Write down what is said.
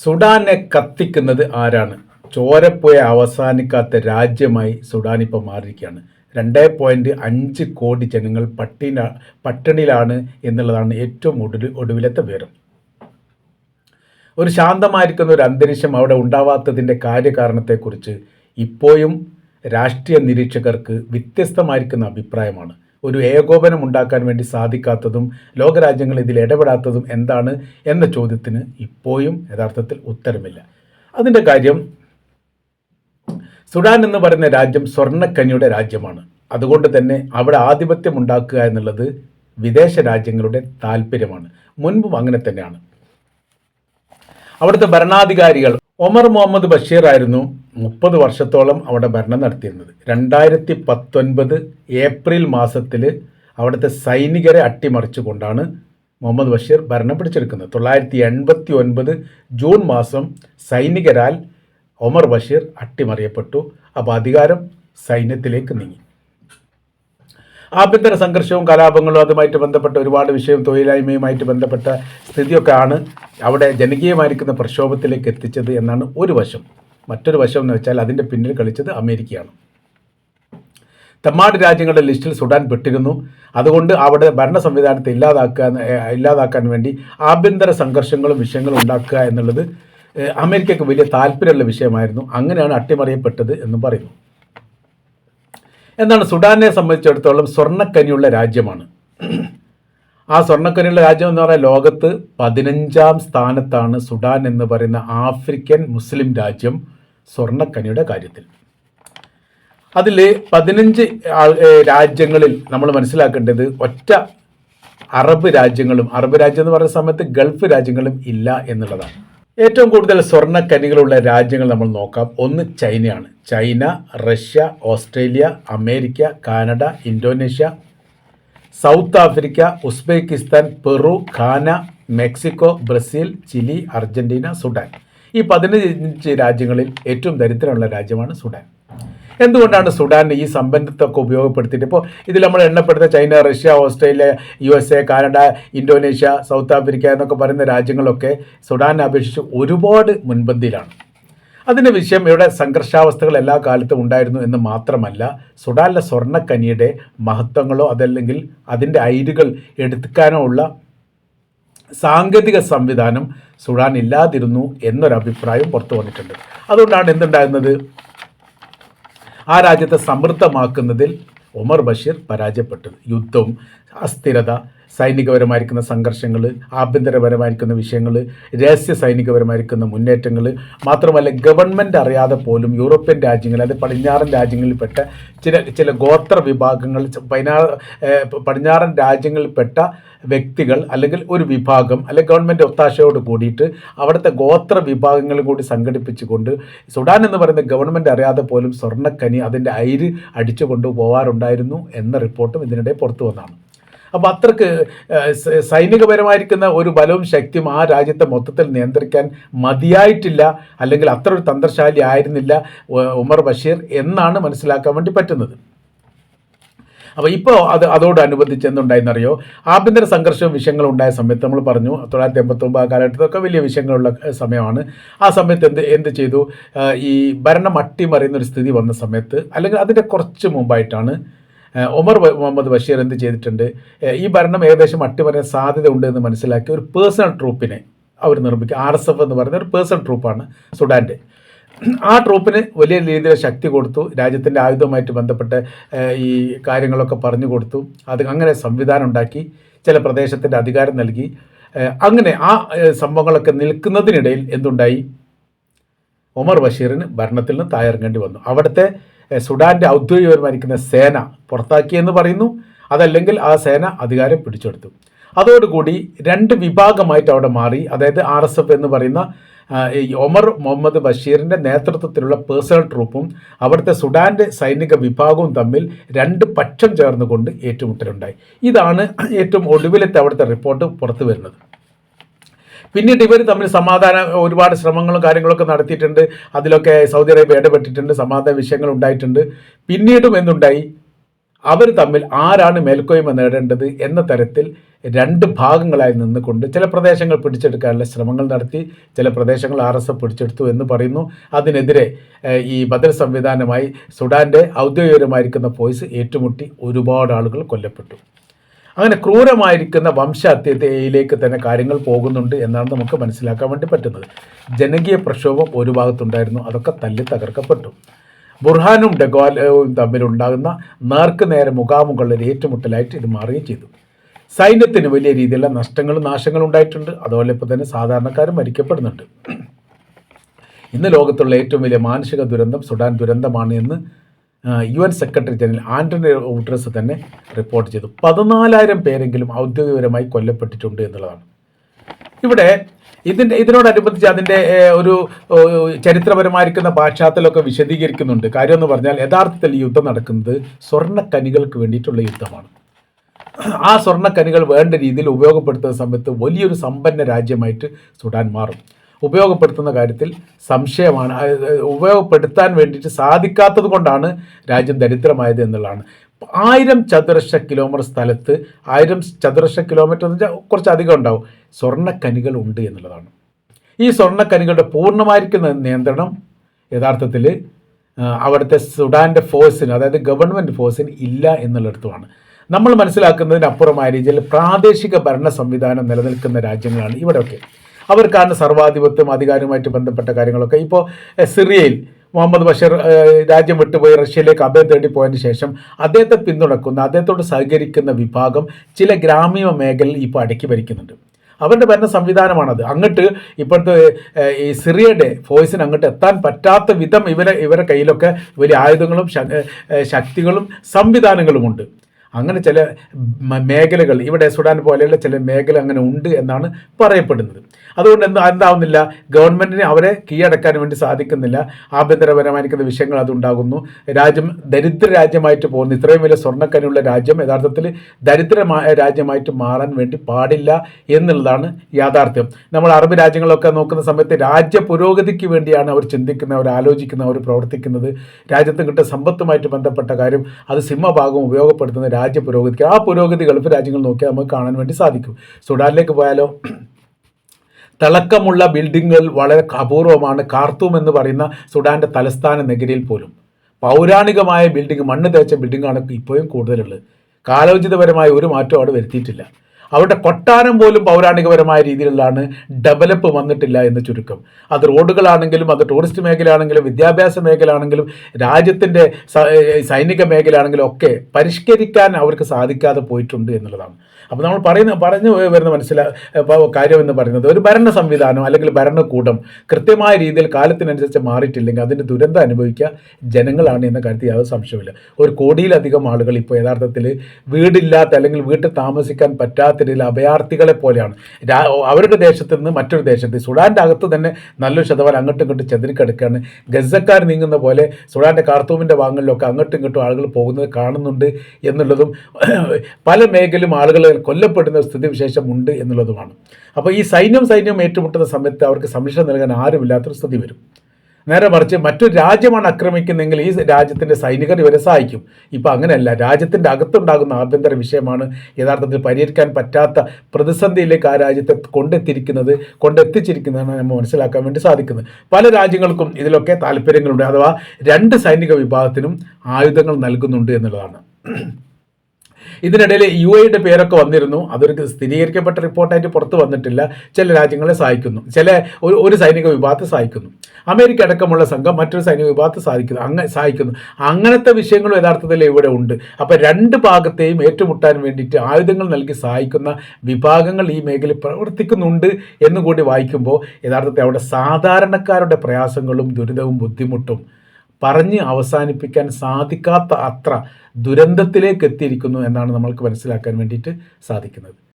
സുഡാനെ കത്തിക്കുന്നത് ആരാണ്? ചോരപ്പുഴ അവസാനിക്കാത്ത രാജ്യമായി സുഡാൻ ഇപ്പോൾ മാറിയിരിക്കുകയാണ്. രണ്ടേ പോയിന്റ് അഞ്ച് കോടി ജനങ്ങൾ പട്ടിണ പട്ടിണിയിലാണ് എന്നുള്ളതാണ് ഏറ്റവും ഒടുവിൽ ഒടുവിലത്തെ വിവരം. ഒരു ശാന്തമായിരിക്കുന്ന ഒരു അന്തരീക്ഷം അവിടെ ഉണ്ടാവാത്തതിന്റെ കാര്യകാരണത്തെക്കുറിച്ച് ഇപ്പോഴും രാഷ്ട്രീയ നിരീക്ഷകർക്ക് വ്യത്യസ്തമായിരിക്കുന്ന അഭിപ്രായമാണ്. ഒരു ഏകോപനം ഉണ്ടാക്കാൻ വേണ്ടി സാധിക്കാത്തതും ലോകരാജ്യങ്ങൾ ഇതിൽ ഇടപെടാത്തതും എന്താണ് എന്ന ചോദ്യത്തിന് ഇപ്പോഴും യഥാർത്ഥത്തിൽ ഉത്തരമില്ല. അതിന്റെ കാര്യം സുഡാൻ എന്ന് പറയുന്ന രാജ്യം സ്വർണക്കനിയുടെ രാജ്യമാണ്. അതുകൊണ്ട് തന്നെ അവിടെ ആധിപത്യം ഉണ്ടാക്കുക എന്നുള്ളത് വിദേശ രാജ്യങ്ങളുടെ താല്പര്യമാണ്. മുൻപും അങ്ങനെ തന്നെയാണ്. അവിടുത്തെ ഭരണാധികാരികൾ ഒമർ മുഹമ്മദ് ബഷീർ ആയിരുന്നു മുപ്പത് വർഷത്തോളം അവിടെ ഭരണം നടത്തിയിരുന്നത്. രണ്ടായിരത്തി പത്തൊൻപത് ഏപ്രിൽ മാസത്തിൽ അവിടുത്തെ സൈനികരെ അട്ടിമറിച്ചുകൊണ്ടാണ് മുഹമ്മദ് ബഷീർ ഭരണം പിടിച്ചെടുക്കുന്നത്. തൊള്ളായിരത്തി എൺപത്തി ഒൻപത് ജൂൺ മാസം സൈനികരാൽ ഒമർ ബഷീർ അട്ടിമറിയപ്പെട്ടു. അപ്പോൾ അധികാരം സൈന്യത്തിലേക്ക് നീങ്ങി. ആഭ്യന്തര സംഘർഷവും കലാപങ്ങളും അതുമായിട്ട് ബന്ധപ്പെട്ട ഒരുപാട് വിഷയവും തൊഴിലായ്മയുമായിട്ട് ബന്ധപ്പെട്ട സ്ഥിതിയൊക്കെയാണ് അവിടെ ജനകീയമായിരിക്കുന്ന പ്രക്ഷോഭത്തിലേക്ക് എത്തിച്ചത് എന്നാണ് ഒരു വശം. മറ്റൊരു വശം എന്ന് വെച്ചാൽ അതിന്റെ പിന്നിൽ കളിച്ചത് അമേരിക്കയാണ്. തെമ്മാട് രാജ്യങ്ങളുടെ ലിസ്റ്റിൽ സുഡാൻ പെട്ടിരുന്നു. അതുകൊണ്ട് അവിടെ ഭരണ സംവിധാനത്തെ ഇല്ലാതാക്കാൻ ഇല്ലാതാക്കാൻ വേണ്ടി ആഭ്യന്തര സംഘർഷങ്ങളും വിഷയങ്ങളും ഉണ്ടാക്കുക എന്നുള്ളത് അമേരിക്കയ്ക്ക് വലിയ താല്പര്യമുള്ള വിഷയമായിരുന്നു. അങ്ങനെയാണ് അട്ടിമറിയപ്പെട്ടത് എന്നും പറയുന്നു. എന്താണ് സുഡാനെ സംബന്ധിച്ചിടത്തോളം സ്വർണക്കനിയുള്ള രാജ്യമാണ്. ആ സ്വർണക്കനിയുള്ള രാജ്യം എന്ന് പറയുന്ന ലോകത്ത് പതിനഞ്ചാം സ്ഥാനത്താണ് സുഡാൻ എന്ന് പറയുന്ന ആഫ്രിക്കൻ മുസ്ലിം രാജ്യം സ്വർണക്കനിയുടെ കാര്യത്തിൽ. അതിൽ പതിനഞ്ച് രാജ്യങ്ങളിൽ നമ്മൾ മനസ്സിലാക്കേണ്ടത് ഒറ്റ അറബ് രാജ്യങ്ങളും അറബ് രാജ്യം എന്ന് പറയുന്ന സമയത്ത് ഗൾഫ് രാജ്യങ്ങളും ഇല്ല എന്നുള്ളതാണ്. ഏറ്റവും കൂടുതൽ സ്വർണക്കനികളുള്ള രാജ്യങ്ങൾ നമ്മൾ നോക്കാം. ഒന്ന് ചൈനയാണ്. China Russia Australia America Canada Indonesia South Africa Uzbekistan Peru Ghana Mexico Brazil Chile Argentina Sudan. ഈ പതിനഞ്ച് രാജ്യങ്ങളിൽ ഏറ്റവും ദരിദ്രമുള്ള രാജ്യമാണ് സുഡാൻ. എന്തുകൊണ്ടാണ് സുഡാൻ ഈ സമ്പന്നത്തൊക്കെ ഉപയോഗപ്പെടുത്തിയിട്ട്? ഇപ്പോൾ ഇതിൽ നമ്മൾ എണ്ണപ്പെടുന്ന China Russia Australia U S A Canada Indonesia South Africa എന്നൊക്കെ പറയുന്ന രാജ്യങ്ങളൊക്കെ സുഡാനെ അപേക്ഷിച്ച് ഒരുപാട് മുൻപന്തിയിലാണ്. അതിന്റെ വിഷയം ഇവിടെ സംഘർഷാവസ്ഥകൾ എല്ലാ കാലത്തും ഉണ്ടായിരുന്നു എന്ന് മാത്രമല്ല സുഡാനിലെ സ്വർണക്കനിയുടെ മഹത്വങ്ങളോ അതല്ലെങ്കിൽ അതിന്റെ അയിരുകൾ എടുക്കാനോ ഉള്ള സാങ്കേതിക സംവിധാനം സുഡാൻ ഇല്ലാതിരുന്നു എന്നൊരു അഭിപ്രായം പുറത്തു വന്നിട്ടുണ്ട്. അതുകൊണ്ടാണ് എന്തുണ്ടാകുന്നത്? ആ രാജ്യത്തെ സമൃദ്ധമാക്കുന്നതിൽ ഒമർ ബഷീർ പരാജയപ്പെട്ടത് യുദ്ധവും അസ്ഥിരത സൈനികപരമായിരിക്കുന്ന സംഘർഷങ്ങൾ ആഭ്യന്തരപരമായിരിക്കുന്ന വിഷയങ്ങൾ രഹസ്യ സൈനികപരമായിരിക്കുന്ന മുന്നേറ്റങ്ങൾ മാത്രമല്ല ഗവൺമെന്റ് അറിയാതെ പോലും യൂറോപ്യൻ രാജ്യങ്ങൾ അത് പടിഞ്ഞാറൻ രാജ്യങ്ങളിൽപ്പെട്ട ചില ചില ഗോത്ര വിഭാഗങ്ങൾ പതിനാ പടിഞ്ഞാറൻ രാജ്യങ്ങളിൽപ്പെട്ട വ്യക്തികൾ അല്ലെങ്കിൽ ഒരു വിഭാഗം അല്ലെങ്കിൽ ഗവൺമെന്റ് ഒത്താശയോട് കൂടിയിട്ട് അവിടുത്തെ ഗോത്ര വിഭാഗങ്ങൾ കൂടി സംഘടിപ്പിച്ചുകൊണ്ട് സുഡാൻ എന്ന് പറയുന്ന ഗവൺമെന്റ് അറിയാതെ പോലും സ്വർണക്കനി അതിന്റെ അയിര് അടിച്ചു കൊണ്ടുപോകാറുണ്ടായിരുന്നു എന്ന റിപ്പോർട്ടും ഇതിനിടെ പുറത്തു വന്നതാണ്. അപ്പോൾ അത്രയ്ക്ക് സൈനികപരമായിരിക്കുന്ന ഒരു ബലവും ശക്തിയും ആ രാജ്യത്തെ മൊത്തത്തിൽ നിയന്ത്രിക്കാൻ മതിയായിട്ടില്ല അല്ലെങ്കിൽ അത്ര ഒരു തന്ത്രശാലി ആയിരുന്നില്ല ഉമർ ബഷീർ എന്നാണ് മനസ്സിലാക്കാൻ വേണ്ടി പറ്റുന്നത്. അപ്പോൾ ഇപ്പോൾ അത് അതോടനുബന്ധിച്ച് എന്തുണ്ടായെന്നറിയോ? ആഭ്യന്തര സംഘർഷവും വിഷയങ്ങളും ഉണ്ടായ സമയത്ത് നമ്മൾ പറഞ്ഞു തൊള്ളായിരത്തി എൺപത്തൊമ്പത് ആ കാലഘട്ടത്തൊക്കെ വലിയ വിഷയങ്ങളുള്ള സമയമാണ്. ആ സമയത്ത് എന്ത് എന്ത് ചെയ്തു? ഈ ഭരണം അട്ടിമറിയുന്ന ഒരു സ്ഥിതി വന്ന സമയത്ത് അല്ലെങ്കിൽ അതിന്റെ കുറച്ച് മുമ്പായിട്ടാണ് ഒമർ മുഹമ്മദ് ബഷീർ എന്ത് ചെയ്തിട്ടുണ്ട്? ഈ ഭരണം ഏകദേശം അട്ടിമറിയാൻ സാധ്യത ഉണ്ട് എന്ന് മനസ്സിലാക്കി ഒരു പേഴ്സണൽ ട്രൂപ്പിനെ അവർ നിർമ്മിക്കുക ആർ എസ് എഫ് എന്ന് പറയുന്ന ഒരു പേഴ്സണൽ ട്രൂപ്പാണ് സുഡാന്റെ. ആ ട്രൂപ്പിന് വലിയ രീതിയിൽ ശക്തി കൊടുത്തു. രാജ്യത്തിന്റെ ആയുധവുമായിട്ട് ബന്ധപ്പെട്ട ഈ കാര്യങ്ങളൊക്കെ പറഞ്ഞു കൊടുത്തു. അത് അങ്ങനെ സംവിധാനം ഉണ്ടാക്കി ചില പ്രദേശത്തിന്റെ അധികാരം നൽകി. അങ്ങനെ ആ സംഭവങ്ങളൊക്കെ നിൽക്കുന്നതിനിടയിൽ എന്തുണ്ടായി? ഉമർ ബഷീറിന് ഭരണത്തിൽ നിന്ന് തായിറങ്ങേണ്ടി വന്നു. അവിടുത്തെ സുഡാന്റെ ഔദ്യോഗികപരമായിരിക്കുന്ന സേന പുറത്താക്കിയെന്ന് പറയുന്നു. അതല്ലെങ്കിൽ ആ സേന അധികാരം പിടിച്ചെടുത്തു. അതോടുകൂടി രണ്ട് വിഭാഗമായിട്ട് അവിടെ മാറി. അതായത് ആർ എസ് എഫ് എന്ന് പറയുന്ന ഈ ഒമർ മുഹമ്മദ് ബഷീറിന്റെ നേതൃത്വത്തിലുള്ള പേഴ്സണൽ ട്രൂപ്പും അവിടുത്തെ സുഡാന്റെ സൈനിക വിഭാഗവും തമ്മിൽ രണ്ട് പക്ഷം ചേർന്നുകൊണ്ട് ഏറ്റുമുട്ടലുണ്ടായി. ഇതാണ് ഏറ്റവും ഒടുവിലത്തെ അവിടുത്തെ റിപ്പോർട്ട് പുറത്തു വരുന്നത്. പിന്നീട് ഇവർ തമ്മിൽ സമാധാന ഒരുപാട് ശ്രമങ്ങളും കാര്യങ്ങളൊക്കെ നടത്തിയിട്ടുണ്ട്. അതിലൊക്കെ സൗദി അറേബ്യ ഇടപെട്ടിട്ടുണ്ട്. സമാധാന വിഷയങ്ങൾ ഉണ്ടായിട്ടുണ്ട്. പിന്നീടും എന്തുണ്ടായി? അവർ തമ്മിൽ ആരാണ് മേൽക്കോയ്മ നേടേണ്ടത് എന്ന തരത്തിൽ രണ്ട് ഭാഗങ്ങളായി നിന്നുകൊണ്ട് ചില പ്രദേശങ്ങൾ പിടിച്ചെടുക്കാനുള്ള ശ്രമങ്ങൾ നടത്തി ചില പ്രദേശങ്ങൾ ആർ എസ് എഫ് പിടിച്ചെടുത്തു എന്ന് പറയുന്നു. അതിനെതിരെ ഈ ബദൽ സംവിധാനമായി സുഡാന്റെ ഔദ്യോഗികമായിരിക്കുന്ന പോയിസ് ഏറ്റുമുട്ടി ഒരുപാട് ആളുകൾ കൊല്ലപ്പെട്ടു. അങ്ങനെ ക്രൂരമായിരിക്കുന്ന വംശഹത്യയിലേക്ക് തന്നെ കാര്യങ്ങൾ പോകുന്നുണ്ട് എന്നാണ് നമുക്ക് മനസ്സിലാക്കാൻ വേണ്ടി പറ്റുന്നത്. ജനകീയ പ്രക്ഷോഭം ഒരു ഭാഗത്തുണ്ടായിരുന്നു അതൊക്കെ തല്ലി തകർക്കപ്പെട്ടു. ബുർഹാനും ഡെഗോലും തമ്മിലുണ്ടാകുന്ന നേർക്ക് നേരെ മുഖാമുഖമുള്ള ഏറ്റുമുട്ടലായിട്ട് ഇത് മാറുകയും ചെയ്തു. സൈന്യത്തിന് വലിയ രീതിയിലുള്ള നഷ്ടങ്ങളും നാശങ്ങളും ഉണ്ടായിട്ടുണ്ട്. അതുപോലെ ഇപ്പോൾ തന്നെ സാധാരണക്കാരും മരിക്കപ്പെടുന്നുണ്ട്. ഇന്ന് ലോകത്തുള്ള ഏറ്റവും വലിയ മാനസിക ദുരന്തം സുഡാൻ ദുരന്തമാണ് എന്ന് U N secretary general Antony Guterres തന്നെ റിപ്പോർട്ട് ചെയ്തു. പതിനാലായിരം പേരെങ്കിലും ഔദ്യോഗികപരമായി കൊല്ലപ്പെട്ടിട്ടുണ്ട് എന്നുള്ളതാണ്. ഇവിടെ ഇതിന്റെ ഇതിനോടനുബന്ധിച്ച് അതിന്റെ ഒരു ചരിത്രപരമായിരിക്കുന്ന പാശ്ചാത്തലമൊക്കെ വിശദീകരിക്കുന്നുണ്ട്. കാര്യം എന്ന് പറഞ്ഞാൽ യഥാർത്ഥത്തിൽ യുദ്ധം നടക്കുന്നത് സ്വർണക്കനികൾക്ക് വേണ്ടിയിട്ടുള്ള യുദ്ധമാണ്. ആ സ്വർണക്കനികൾ വേണ്ട രീതിയിൽ ഉപയോഗപ്പെടുത്തുന്ന സമയത്ത് വലിയൊരു സമ്പന്ന രാജ്യമായിട്ട് സുഡാൻ മാറും. ഉപയോഗപ്പെടുത്തുന്ന കാര്യത്തിൽ സംശയമാണ്. ഉപയോഗപ്പെടുത്താൻ വേണ്ടിയിട്ട് സാധിക്കാത്തത് കൊണ്ടാണ് രാജ്യം ദരിദ്രമായത് എന്നുള്ളതാണ്. ആയിരം ചതുരശ്ര കിലോമീറ്റർ സ്ഥലത്ത് ആയിരം ചതുരശ്ര കിലോമീറ്റർ എന്ന് വെച്ചാൽ കുറച്ച് അധികം ഉണ്ടാവും. സ്വർണക്കനികൾ ഉണ്ട് എന്നുള്ളതാണ്. ഈ സ്വർണക്കനികളുടെ പൂർണമായിരിക്കുന്ന നിയന്ത്രണം യഥാർത്ഥത്തിൽ അവിടുത്തെ സുഡാന്റെ ഫോഴ്സിന് അതായത് ഗവൺമെന്റ് ഫോഴ്സിന് ഇല്ല എന്നുള്ളിടത്തുമാണ്. നമ്മൾ മനസ്സിലാക്കുന്നതിനപ്പുറമായ രീതിയിൽ പ്രാദേശിക ഭരണ സംവിധാനം നിലനിൽക്കുന്ന രാജ്യങ്ങളാണ് ഇവിടെയൊക്കെ. അവർക്കാണ് സർവാധിപത്യം അധികാരവുമായിട്ട് ബന്ധപ്പെട്ട കാര്യങ്ങളൊക്കെ. ഇപ്പോൾ സിറിയയിൽ മുഹമ്മദ് ബഷീർ രാജ്യം വിട്ടുപോയി റഷ്യയിലേക്ക് അഭയം തേടി പോയതിന് ശേഷം അദ്ദേഹത്തെ പിന്തുണക്കുന്ന അദ്ദേഹത്തോട് സഹകരിക്കുന്ന വിഭാഗം ചില ഗ്രാമീണ മേഖലയിൽ ഇപ്പോൾ അടക്കി ഭരിക്കുന്നുണ്ട്. അവരുടെ ഭരണ സംവിധാനമാണത്. അങ്ങോട്ട് ഇപ്പോഴത്തെ ഈ സിറിയയുടെ ഫോഴ്സിന് അങ്ങോട്ട് എത്താൻ പറ്റാത്ത വിധം ഇവരെ ഇവരുടെ കയ്യിലൊക്കെ വലിയ ആയുധങ്ങളും ശക്തികളും സംവിധാനങ്ങളുമുണ്ട്. അങ്ങനെ ചില മേഖലകൾ ഇവിടെ സുഡാൻ പോലെയുള്ള ചില മേഖല അങ്ങനെ ഉണ്ട് എന്നാണ് പറയപ്പെടുന്നത്. അതുകൊണ്ട് എന്താ എന്താവുന്നില്ല? ഗവൺമെന്റിന് അവരെ കീഴടക്കാൻ വേണ്ടി സാധിക്കുന്നില്ല. ആഭ്യന്തരപരമായിരിക്കുന്ന വിഷയങ്ങൾ അതുണ്ടാകുന്നു. രാജ്യം ദരിദ്ര രാജ്യമായിട്ട് പോകുന്നു. ഇത്രയും വലിയ സ്വർണക്കനുള്ള രാജ്യം യഥാർത്ഥത്തിൽ ദരിദ്രമായ രാജ്യമായിട്ട് മാറാൻ വേണ്ടി പാടില്ല എന്നുള്ളതാണ് യാഥാർത്ഥ്യം. നമ്മൾ അറബ് രാജ്യങ്ങളൊക്കെ നോക്കുന്ന സമയത്ത് രാജ്യ പുരോഗതിക്ക് വേണ്ടിയാണ് അവർ ചിന്തിക്കുന്നത് അവർ ആലോചിക്കുന്നത് അവർ പ്രവർത്തിക്കുന്നത്. രാജ്യത്ത് കിട്ടുന്ന സമ്പത്തുമായിട്ട് ബന്ധപ്പെട്ട കാര്യം അത് സിംഹഭാഗം ഉപയോഗപ്പെടുത്തുന്ന രാജ്യ പുരോഗതിക്ക് ആ പുരോഗതി ഗൾഫ് രാജ്യങ്ങൾ നോക്കിയാൽ നമുക്ക് കാണാൻ വേണ്ടി സാധിക്കും. സുഡാനിലേക്ക് പോയാലോ? തിളക്കമുള്ള ബിൽഡിങ്ങുകൾ വളരെ അപൂർവമാണ് കാർത്തൂം എന്ന് പറയുന്ന സുഡാന്റെ തലസ്ഥാന നഗരിയിൽ പോലും. പൗരാണികമായ ബിൽഡിംഗ് മണ്ണ് തേച്ച ബിൽഡിങ്ങാണ് ഇപ്പോഴും കൂടുതലുള്ളത്. കാലോചിതപരമായ ഒരു മാറ്റവും അവിടെ വരുത്തിയിട്ടില്ല. അവരുടെ കൊട്ടാരം പോലും പൗരാണികപരമായ രീതിയിലാണ് ഡെവലപ്പ് വന്നിട്ടില്ല എന്ന് ചുരുക്കം. അത് റോഡുകളാണെങ്കിലും അത് ടൂറിസ്റ്റ് മേഖലയാണെങ്കിലും വിദ്യാഭ്യാസ മേഖലയാണെങ്കിലും രാജ്യത്തിന്റെ സൈനിക മേഖലയാണെങ്കിലും ഒക്കെ പരിഷ്കരിക്കാൻ അവർക്ക് സാധിക്കാതെ പോയിട്ടുണ്ട് എന്നുള്ളതാണ്. അപ്പോൾ നമ്മൾ പറയുന്ന പറഞ്ഞു വരുന്ന മനസ്സിലാ കാര്യം എന്ന് പറയുന്നത് ഒരു ഭരണ സംവിധാനം അല്ലെങ്കിൽ ഭരണകൂടം കൃത്യമായ രീതിയിൽ കാലത്തിനനുസരിച്ച് മാറിയിട്ടില്ലെങ്കിൽ അതിന്റെ ദുരന്തം അനുഭവിക്കുക ജനങ്ങളാണ് എന്ന കാര്യത്തിൽ യാതൊരു സംശയമില്ല ഒരു കോടിയിലധികം ആളുകൾ ഇപ്പോൾ യഥാർത്ഥത്തിൽ വീടില്ലാത്ത അല്ലെങ്കിൽ വീട്ടിൽ താമസിക്കാൻ പറ്റാത്ത രീതിയിൽ അഭയാർത്ഥികളെ പോലെയാണ്. അവരുടെ ദേശത്ത് നിന്ന് മറ്റൊരു ദേശത്ത്. സുഡാന്റെ അകത്ത് തന്നെ നല്ലൊരു ശതമാനം അങ്ങോട്ടും ഇങ്ങോട്ടും ചെതിരിക്കെടുക്കുകയാണ്. ഗസക്കാർ നീങ്ങുന്ന പോലെ സുഡാന്റെ കാർത്തൂമിന്റെ ഭാഗങ്ങളിലൊക്കെ അങ്ങോട്ടും ഇങ്ങോട്ടും ആളുകൾ പോകുന്നത് കാണുന്നുണ്ട് എന്നുള്ളതും പല മേഖലയിലും ആളുകൾ കൊല്ലപ്പെടുന്ന സ്ഥിതിവിശേഷം ഉണ്ട് എന്നുള്ളതുമാണ്. അപ്പോൾ ഈ സൈന്യം സൈന്യം ഏറ്റുമുട്ടുന്ന സമയത്ത് അവർക്ക് സംരക്ഷണം നൽകാൻ ആരുമില്ലാത്തൊരു സ്ഥിതി വരും. നേരെ മറിച്ച് മറ്റൊരു രാജ്യമാണ് ആക്രമിക്കുന്നതെങ്കിൽ ഈ രാജ്യത്തിന്റെ സൈനികർ ഇവരെ സഹായിക്കും. ഇപ്പോൾ അങ്ങനെയല്ല. രാജ്യത്തിന്റെ അകത്തുണ്ടാകുന്ന ആഭ്യന്തര വിഷയമാണ് യഥാർത്ഥത്തിൽ പരിഹരിക്കാൻ പറ്റാത്ത പ്രതിസന്ധിയിലേക്ക് ആ രാജ്യത്തെ കൊണ്ടെത്തിയിരിക്കുന്നത് കൊണ്ടെത്തിച്ചിരിക്കുന്നതാണ് നമ്മൾ മനസ്സിലാക്കാൻ വേണ്ടി സാധിക്കുന്നത്. പല രാജ്യങ്ങൾക്കും ഇതിലൊക്കെ താല്പര്യങ്ങളുണ്ട്. അഥവാ രണ്ട് സൈനിക വിഭാഗത്തിനും ആയുധങ്ങൾ നൽകുന്നുണ്ട് എന്നുള്ളതാണ്. ഇതിനിടയിൽ യു എയുടെ പേരൊക്കെ വന്നിരുന്നു. അതൊരു സ്ഥിരീകരിക്കപ്പെട്ട റിപ്പോർട്ടായിട്ട് പുറത്തു വന്നിട്ടില്ല. ചില രാജ്യങ്ങളെ സഹായിക്കുന്നു. ചില ഒരു ഒരു സൈനിക വിഭാഗത്തെ സഹായിക്കുന്നു. അമേരിക്ക അടക്കമുള്ള സംഘം മറ്റൊരു സൈനിക വിഭാഗത്തെ സാധിക്കുന്നു അങ്ങനെ സഹായിക്കുന്നു. അങ്ങനത്തെ വിഷയങ്ങളും യഥാർത്ഥത്തിൽ ഇവിടെ ഉണ്ട്. അപ്പോൾ രണ്ട് ഭാഗത്തെയും ഏറ്റുമുട്ടാൻ വേണ്ടിയിട്ട് ആയുധങ്ങൾ നൽകി സഹായിക്കുന്ന വിഭാഗങ്ങൾ ഈ മേഖലയിൽ പ്രവർത്തിക്കുന്നുണ്ട് എന്നുകൂടി വായിക്കുമ്പോൾ യഥാർത്ഥത്തിൽ അവിടെ സാധാരണക്കാരുടെ പ്രയാസങ്ങളും ദുരിതവും ബുദ്ധിമുട്ടും പറഞ്ഞ് അവസാനിപ്പിക്കാൻ സാധിക്കാത്ത അത്ര ദുരന്തത്തിലേക്ക് എത്തിയിരിക്കുന്നു എന്നാണ് നമ്മൾക്ക് മനസ്സിലാക്കാൻ വേണ്ടിയിട്ട് സാധിക്കുന്നത്.